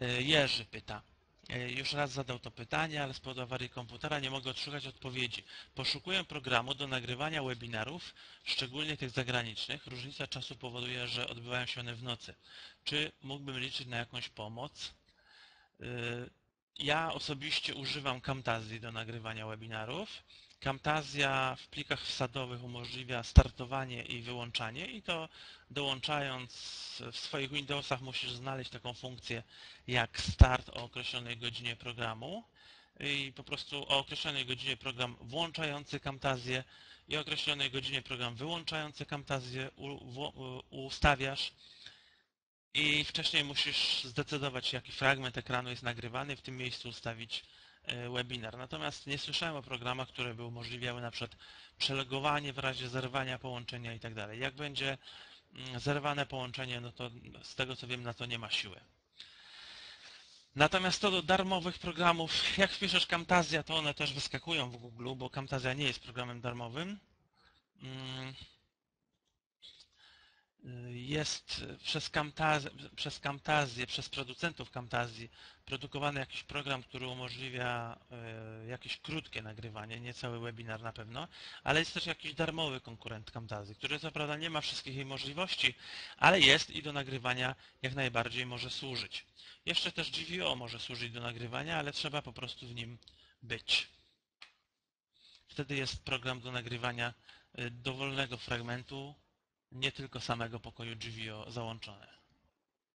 E, Jerzy pyta. E, Już raz zadał to pytanie, ale z powodu awarii komputera nie mogę odszukać odpowiedzi. Poszukuję programu do nagrywania webinarów, szczególnie tych zagranicznych. Różnica czasu powoduje, że odbywają się one w nocy. Czy mógłbym liczyć na jakąś pomoc? E, Ja osobiście używam Camtazji do nagrywania webinarów. Camtasia w plikach wsadowych umożliwia startowanie i wyłączanie i to dołączając w swoich Windowsach musisz znaleźć taką funkcję jak start o określonej godzinie programu i po prostu o określonej godzinie program włączający Camtasię i o określonej godzinie program wyłączający Camtasię ustawiasz i wcześniej musisz zdecydować jaki fragment ekranu jest nagrywany w tym miejscu ustawić webinar. Natomiast nie słyszałem o programach, które by umożliwiały na przykład przelogowanie w razie zerwania połączenia i tak dalej. Jak będzie mm, zerwane połączenie, no to z tego co wiem na to nie ma siły. Natomiast to do darmowych programów, jak wpiszesz Camtasia, to one też wyskakują w Google, bo Camtasia nie jest programem darmowym. Jest przez Camtasię, przez Camtasię, przez producentów Camtasii produkowany jakiś program, który umożliwia e, jakieś krótkie nagrywanie, nie cały webinar na pewno, ale jest też jakiś darmowy konkurent Camtasii, który co prawda nie ma wszystkich jej możliwości, ale jest i do nagrywania jak najbardziej może służyć. Jeszcze też GVO może służyć do nagrywania, ale trzeba po prostu w nim być. Wtedy jest program do nagrywania y, dowolnego fragmentu, nie tylko samego pokoju GVO załączone.